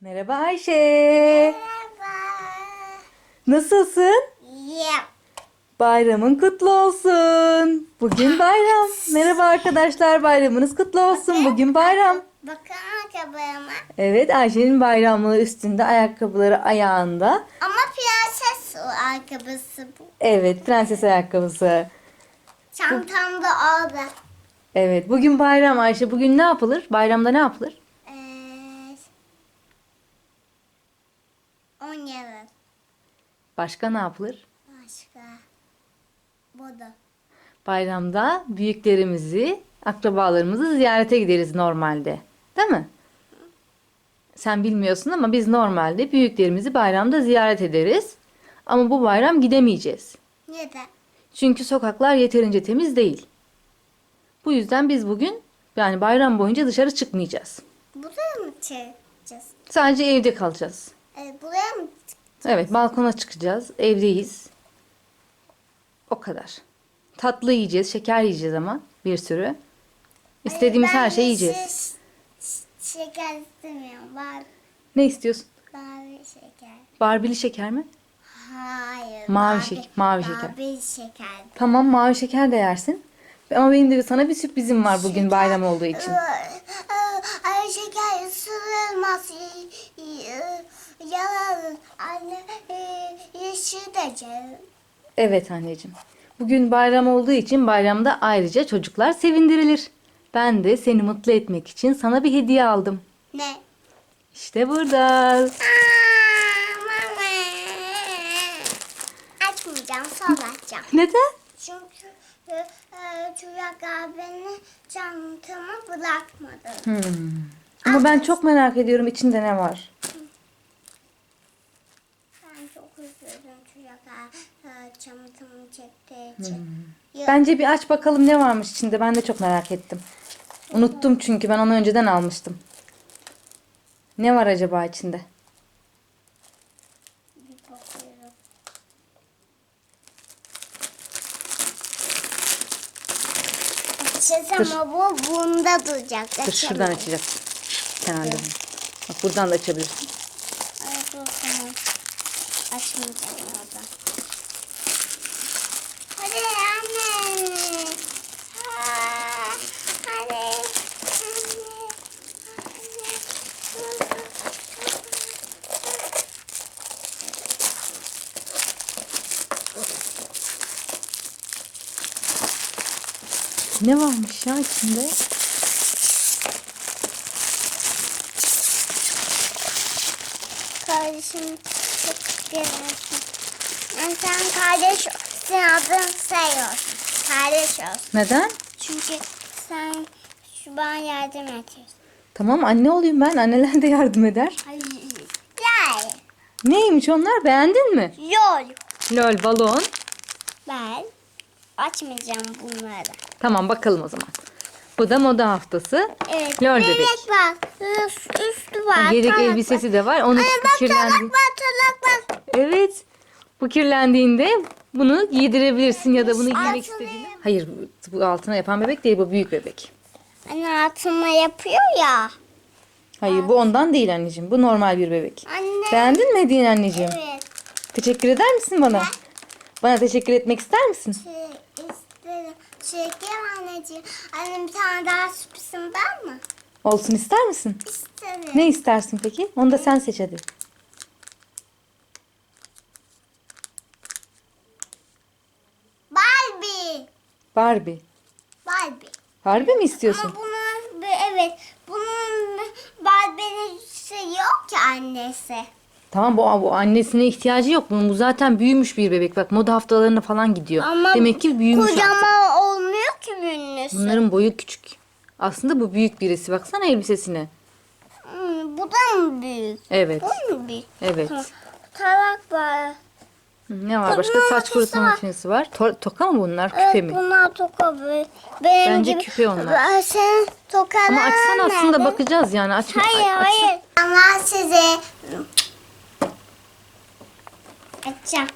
Merhaba Ayşe. Merhaba. Nasılsın? Yep. Bayramın kutlu olsun. Bugün bayram. Merhaba arkadaşlar bayramınız kutlu olsun. Bugün bayram. Bakın ayakkabıma. Evet Ayşe'nin bayramlığı üstünde ayakkabıları ayağında. Ama prenses ayakkabısı bu. Evet prenses ayakkabısı. Çantam da orada. Evet bugün bayram Ayşe. Bugün ne yapılır? Bayramda ne yapılır? 10 yılın. Başka ne yapılır? Başka. Bu da. Bayramda büyüklerimizi, akrabalarımızı ziyarete gideriz normalde. Değil mi? Sen bilmiyorsun ama biz normalde büyüklerimizi bayramda ziyaret ederiz. Ama bu bayram gidemeyeceğiz. Neden? Çünkü sokaklar yeterince temiz değil. Bu yüzden biz bugün yani bayram boyunca dışarı çıkmayacağız. Buraya mı çıkacağız? Sadece evde kalacağız. Ee, buraya mı Evet, balkona çıkacağız. Evdeyiz. O kadar. Tatlı yiyeceğiz, şeker yiyeceğiz ama bir sürü. İstediğimiz Ay, ben her şeyi de yiyeceğiz. şi- şi- şeker istemiyorum. Bar, Ne istiyorsun? mavi şeker. Barbili şeker mi? Hayır. Mavi şek- mavi şeker. Mavi şeker. Tamam, mavi şeker de yersin. Ama benim de sana bir sürprizim var bugün bayram olduğu için. Ay şeker ısırılmaz. Yalan. Anne yeşil de. Evet anneciğim. Bugün bayram olduğu için bayramda ayrıca çocuklar sevindirilir. Ben de seni mutlu etmek için sana bir hediye aldım. Ne? İşte burada. Aa, mama. Açmayacağım sonra açacağım. Neden? Çünkü e, e, çocuklar beni çantamı bırakmadı. Hmm. Ama ben çok merak ediyorum içinde ne var. Ben çok üzüldüm çocuklar e, çantamı çektiği için. Ya- Bence bir aç bakalım ne varmış içinde. Ben de çok merak ettim. Unuttum çünkü ben onu önceden almıştım. Ne var acaba içinde? Açacağız ama bu bunda duracak. Dur şuradan açacaksın. Sen halledin. Bak buradan da açabilirsin. Dur, tamam. Açmayacağım oradan. Hadi anne. Ha, Hadi. Anne. Ne varmış ya içinde? Kardeşim çok gelmesin. Yani sen kardeş, sen adın şey olsun. Kardeş olsun. Neden? Çünkü sen şu bana yardım ediyorsun. Tamam anne olayım ben. Anneler de yardım eder. Hayır. Gel. Neymiş onlar? Beğendin mi? Yol. Lol balon. Ben açmayacağım bunları. Tamam bakalım o zaman. Bu da moda haftası. Evet. Lol bebek. var. Üst, üstü var. Yedek tarak elbisesi de var. Onu Ay bak kirlendi. tarak var tarak var. Evet. Bu kirlendiğinde bunu giydirebilirsin ya da bunu giymek Altına istediğinde. Hayır bu altına yapan bebek değil bu büyük bebek. Anne altına yapıyor ya. Hayır bu ondan değil anneciğim. Bu normal bir bebek. Anne. Beğendin mi hediyen anneciğim? Evet. Teşekkür eder misin bana? Bana teşekkür etmek ister misin? Şey, Şeker anneciğim. Annem bir tane daha sürprizim var mı? Olsun ister misin? İsterim. Ne istersin peki? Onu da sen seç hadi. Barbie. Barbie. Barbie. Barbie mi istiyorsun? Ama bunun evet bunun Barbie'nin şey yok ki annesi. Tamam bu, bu annesine ihtiyacı yok. Bunun bu zaten büyümüş bir bebek. Bak moda haftalarına falan gidiyor. Ama Demek ki büyümüş artık. Kocaman olmuyor ki büyünmesi. Bunların boyu küçük. Aslında bu büyük birisi. Baksana elbisesine. Hmm, bu da mı büyük? Evet. Bu mu büyük? Evet. Ta- Tarak var. Ne var? Başka Bunun saç kurutma var. makinesi var. To- toka mı bunlar? Küpe Evet mi? bunlar toka büyük. Benim Bence gibi. küpe onlar. Ben Senin tokaların Ama açsan aslında nerede? bakacağız yani. Aç, Hayır aç- hayır. Ama size 아짜.